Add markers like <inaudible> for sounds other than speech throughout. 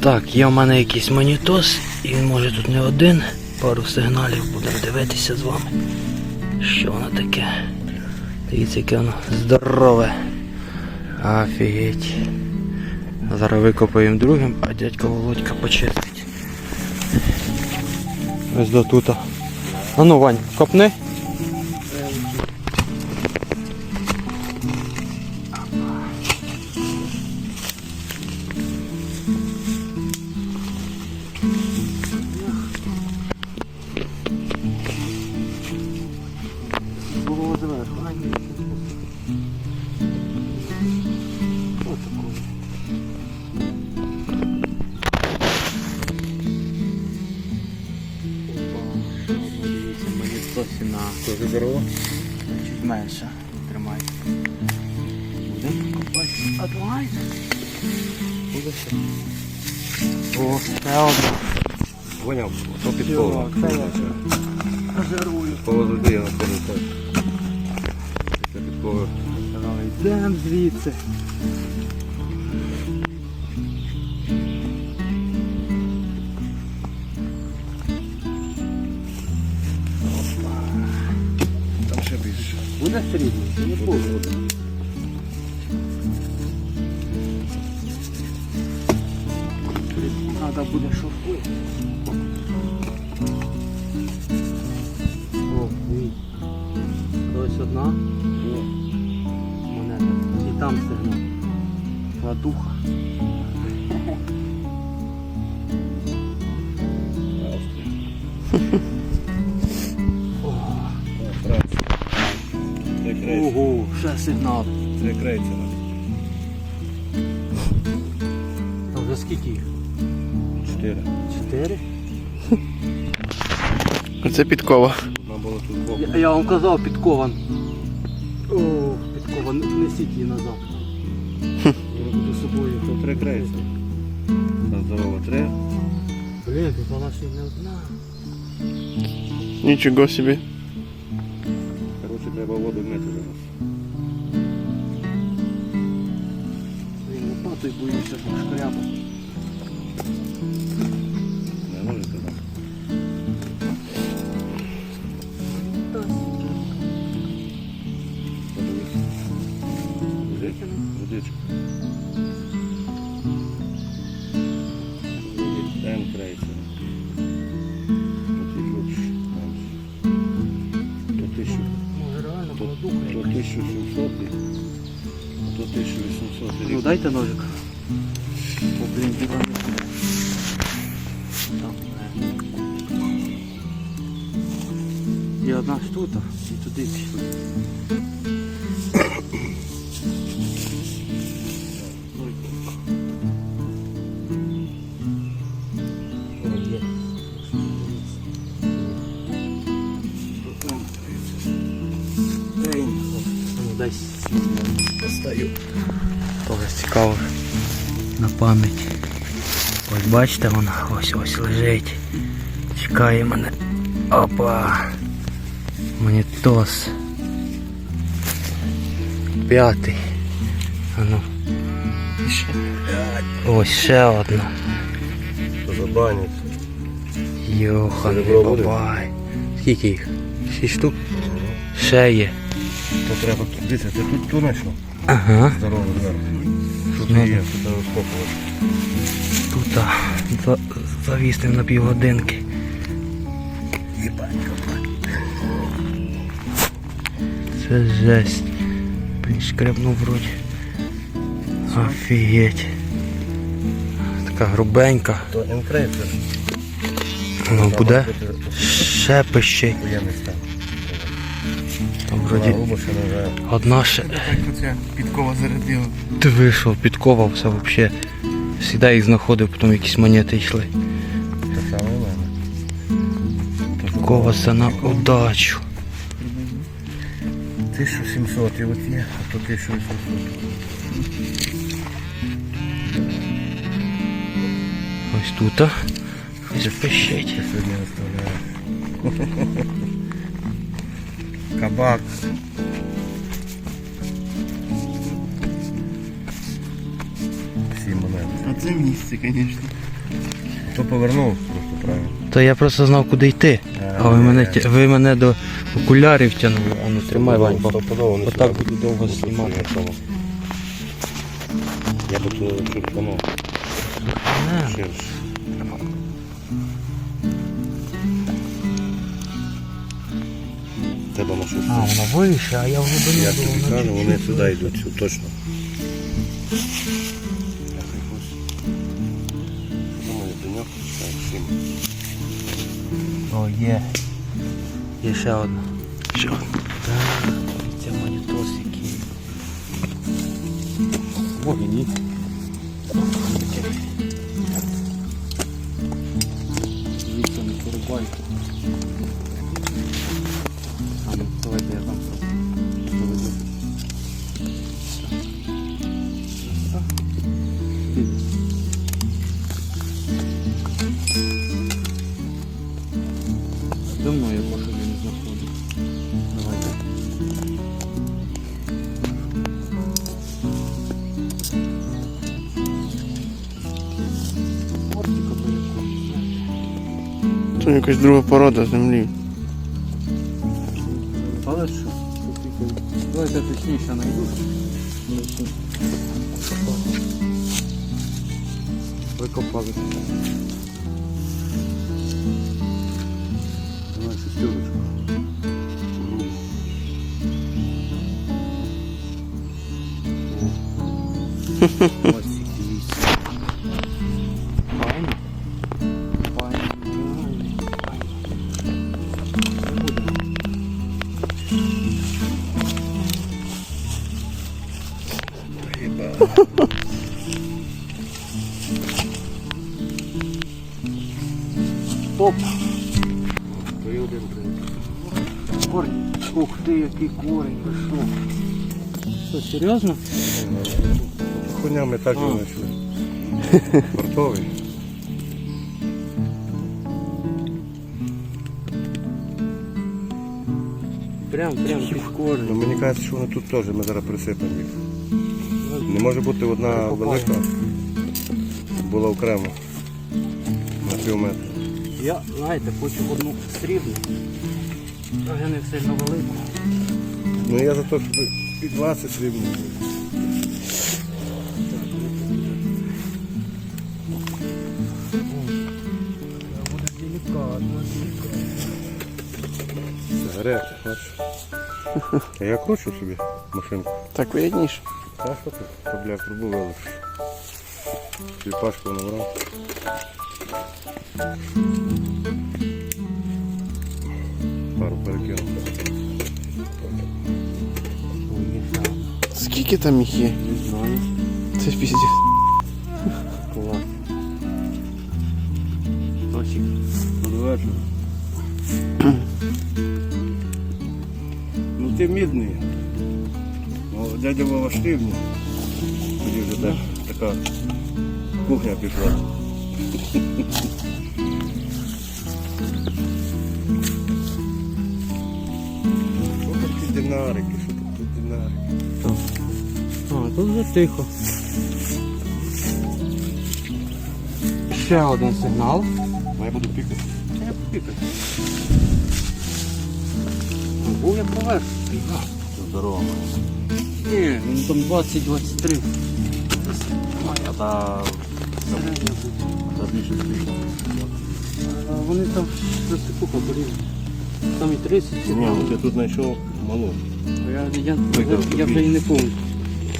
Так, є в мене якийсь монітос, і він може тут не один. Пару сигналів будемо дивитися з вами. Що воно таке? Дивіться, яке воно здорове. Офігеть. Зараз викопаємо другим, а дядько Володька почистить. Ось до тут. А ну, Вань, копни. Тоже здорово. Чуть менше. Тримай. Будемо копати. А давай. Буде все. О, ще одна. Поняв, то під коло. Пожирую. Поводу я на коло. Це під. Йдемо звідси. Буде срібний? Не буде. Треба буде шовкою. О. Ось одна монета. І там сигнал. Ладуха. Це крейцер. Ого, ще сигнал. Це крейцер. А вже скільки їх? Чотири. Чотири? Це підкова. Нам було тут двох. Я, я вам казав, підкован. О, підкован, несіть її назад. Я буду з собою. Тут три крейцери. Там здорово три. Блін, тут вона ще й не одна. Нічого собі. Треба воду мити зараз. Блін, лопатою боюся шкряпа. Дайте ножик. О, блін, діва не сюди. Там, не. І одна ж тут, і туди пішли. На пам'ять. Ось бачите вона ось ось лежить. Чекає мене. Опа. Монітос. П'ятий. А ну. Ще. Ось ще одна. Забанять. Серебро бабай. Скільки їх? Шість штук? Ще є. То треба дивіться, ти тут ту? Ага. Здорово, зверху. Тут є, тут розкопувати. Тут за, завіснив на півгодинки. Це жесть. Блін, шкребнув вроді. Офігеть. Така грубенька. Енкрейсер. Ну буде ще пищить. Вроді. одна ще. Підкова зарядила. Ти вийшов, підковався взагалі. Сідай їх знаходив, потім якісь монети йшли. У на удачу. 1700 і от є, а то 1800. Ось тут. а. Пищить. Я сьогодні виставляю. Кабак. Всі монети. Це місце, звісно. То повернув просто правильно. То я просто знав, куди йти. А ви мене, тя- ви мене до окулярів тягнули. А ну тримай, Вань, бо Стопудово не отак сюди. буду довго знімати. Я би тут чурканув Не, ширше. Тебе на щось. А, воно вище, а я в глибину Я тобі кажу, вони сюди йдуть, точно. Я прихожу. Думаю, до нього так, всім. О, є. Є ще одна. Ще одна. Так, це монітос який. Вогні. Звідси не порубай. Це якась друга порода землі. Але що? Давайте точніше знайду. Викопали. Давай шестерочку. <laughs> Ось Оп! Корінь. Ух ти, який корінь, ви що? Що, серйозно? Конями так і знайшли. Портовий. Прям, прям під Ну, корінь. мені кажеться, що вони тут теж, ми зараз присипемо їх. Не може бути одна Прикопаємо. велика, була окремо. На пів метра. Я, знаєте, хочу одну срібну. А не сильно велику. Ну я за те, щоб і 20 срібних. було. Буде делікатно, Сигарети, бачиш. А я кручу собі машинку. Так вигідніше. Та що ти? То, бля, трубу вилиш. Тобі пашку набрав. Скільки там їх? Не знаю. Це ж піздець. Клас. Точик. Ну ти мідний. Ну, дядя Вова штивний. Тоді вже так, така кухня пішла. Що там ті динарики, що там ті динарики? А, тихо. Ще один сигнал. Ну, я буду пікати. Я пікаю. Був я поверх. Здорово. Ні, він там 20-23. А та, Середня буде. та більше більше. Вони там розсипуха порізали. Там і 30 Ні, от я тут знайшов малу. Я, я, Викрав я, вже і не пам'ятаю.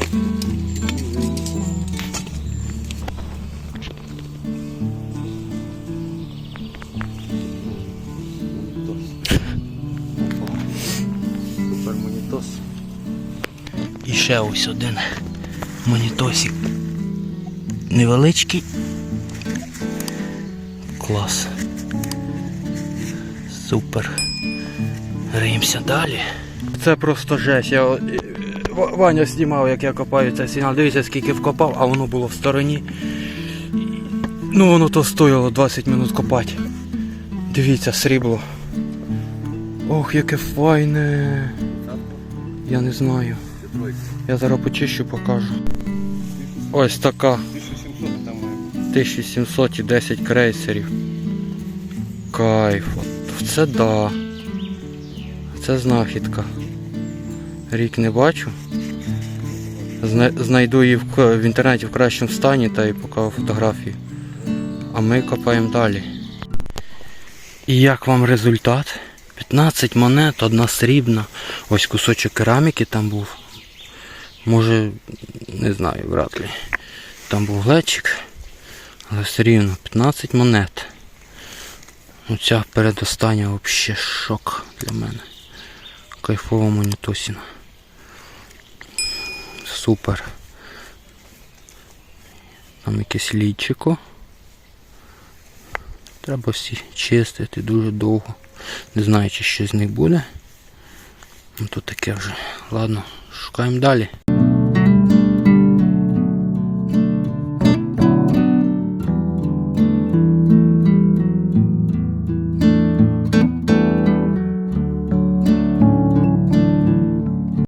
Супер монітос. І ще ось один монітосик. Невеличкий. Клас. Супер. Риємося далі. Це просто жесть. Я, Ваня знімав, як я копаю цей сигнал. Дивіться, скільки вкопав, а воно було в стороні. Ну воно то стоїло 20 минут копати. Дивіться, срібло. Ох, яке файне. Я не знаю. Я зараз почищу, покажу. Ось така. 1700 там має 1710 крейсерів. Кайф. Це да. Це знахідка. Рік не бачу. Зна- Знайду її в, інтернеті в кращому стані та й покажу фотографії. А ми копаємо далі. І як вам результат? 15 монет, одна срібна. Ось кусочок кераміки там був. Може, не знаю, вряд ли. Там був глечик. Але все рівно 15 монет. Ну ця передостання взагалі шок для мене. Кайфова монетосіна. Супер. Там якесь лічико. Треба всі чистити дуже довго. Не знаю, чи щось з них буде. Ну то таке вже. Ладно, шукаємо далі.